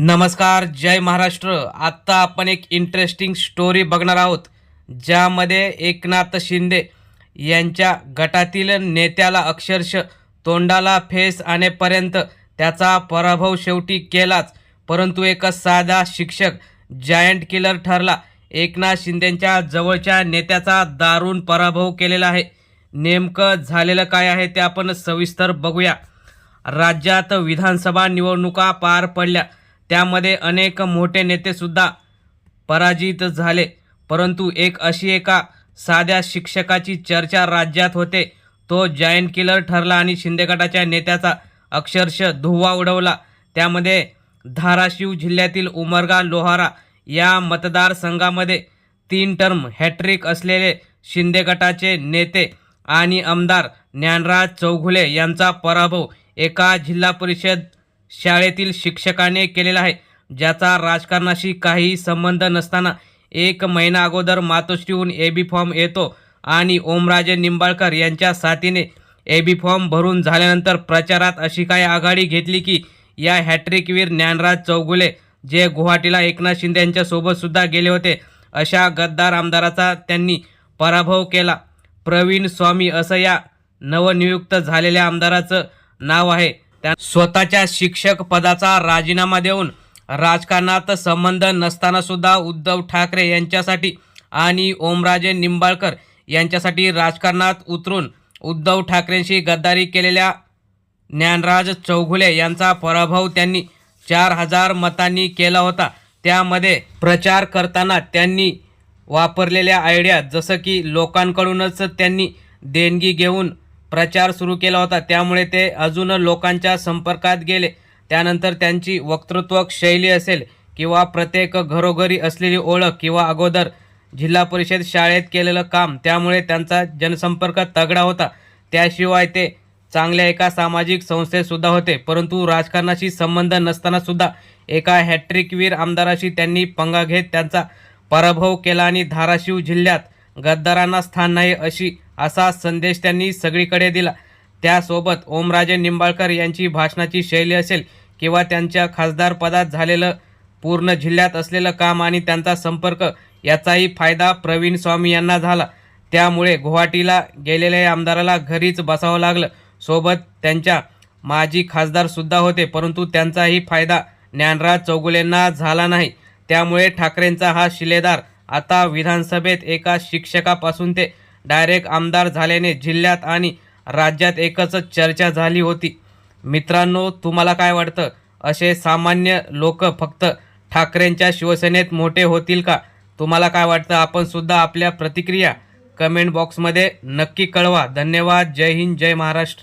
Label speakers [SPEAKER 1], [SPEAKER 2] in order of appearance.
[SPEAKER 1] नमस्कार जय महाराष्ट्र. आत्ता आपण एक इंटरेस्टिंग स्टोरी बघणार आहोत ज्यामध्ये एकनाथ शिंदे यांच्या गटातील नेत्याला अक्षरश तोंडाला फेस आणेपर्यंत त्याचा पराभव शेवटी केलाच. परंतु एक साधा शिक्षक जायंट किलर ठरला. एकनाथ शिंदेंच्या जवळच्या नेत्याचा दारुण पराभव केलेला आहे. नेमकं झालेलं काय आहे ते आपण सविस्तर बघूया. राज्यात विधानसभा निवडणुका पार पडल्या. त्यामध्ये अनेक मोठे नेतेसुद्धा पराजित झाले. परंतु एक अशी एका साध्या शिक्षकाची चर्चा राज्यात होते. तो जायंट किलर ठरला आणि शिंदे गटाच्या नेत्याचा अक्षरशः धुव्वा उडवला. त्यामध्ये धाराशिव जिल्ह्यातील उमरगा लोहारा या मतदारसंघामध्ये तीन टर्म हॅट्रिक असलेले शिंदे गटाचे नेते आणि आमदार ज्ञानराज चौघुले यांचा पराभव एका जिल्हा परिषद शाळेतील शिक्षकाने केलेला आहे. ज्याचा राजकारणाशी काही संबंध नसताना एक महिना अगोदर मातोश्रीहून ए बी फॉर्म येतो आणि ओमराजे निंबाळकर यांच्या साथीने ए बी फॉर्म भरून झाल्यानंतर प्रचारात अशी काय आघाडी घेतली की या हॅट्रिकवीर ज्ञानराज चौगुले जे गुवाहाटीला एकनाथ शिंदे यांच्यासोबतसुद्धा गेले होते अशा गद्दार आमदाराचा त्यांनी पराभव केला. प्रवीण स्वामी असं या नवनियुक्त झालेल्या आमदाराचं नाव आहे. त्या स्वतःच्या शिक्षक पदाचा राजीनामा देऊन राजकारणात संबंध नसताना सुद्धा उद्धव ठाकरे यांच्यासाठी आणि ओमराजे निंबाळकर यांच्यासाठी राजकारणात उतरून उद्धव ठाकरेंशी गद्दारी केलेल्या ज्ञानराज चौघुले यांचा पराभव त्यांनी चार हजार मतांनी केला होता. त्यामध्ये प्रचार करताना त्यांनी वापरलेल्या आयडिया जसं की लोकांकडूनच त्यांनी देणगी घेऊन प्रचार सुरू केला होता. त्यामुळे ते अजून लोकांच्या संपर्कात गेले. त्यानंतर त्यांची वक्तृत्व शैली असेल किंवा प्रत्येक घरोघरी असलेली ओळख किंवा अगोदर जिल्हा परिषद शाळेत केलेलं काम त्यामुळे त्यांचा जनसंपर्क तगडा होता. त्याशिवाय ते चांगल्या एका सामाजिक संस्थेतसुद्धा होते. परंतु राजकारणाशी संबंध नसतानासुद्धा एका हॅट्रिकवीर आमदाराशी त्यांनी पंगा घेत त्यांचा पराभव केला आणि धाराशिव जिल्ह्यात गद्दारांना स्थान नाही अशी असा संदेश त्यांनी सगळीकडे दिला. त्यासोबत ओमराजे निंबाळकर यांची भाषणाची शैली असेल किंवा त्यांच्या खासदारपदात झालेलं पूर्ण जिल्ह्यात असलेलं काम आणि त्यांचा संपर्क याचाही फायदा प्रवीण स्वामी यांना झाला. त्यामुळे गुवाहाटीला गेलेल्या या आमदाराला घरीच बसावं लागलं. सोबत त्यांच्या माजी खासदारसुद्धा होते परंतु त्यांचाही फायदा ज्ञानराज चौगुलेंना झाला नाही. त्यामुळे ठाकरेंचा हा शिलेदार आता विधानसभेत एका शिक्षकापासून ते डायरेक्ट आमदार झाल्याने जिल्ह्यात आणि राज्यात एकच चर्चा झाली होती. मित्रांनो तुम्हाला काय वाटतं? असे सामान्य लोक फक्त ठाकरेंच्या शिवसेनेत मोठे होतील का? तुम्हाला काय वाटतं? आपण सुद्धा आपल्या प्रतिक्रिया कमेंट बॉक्समध्ये नक्की कळवा. धन्यवाद. जय हिंद. जय महाराष्ट्र.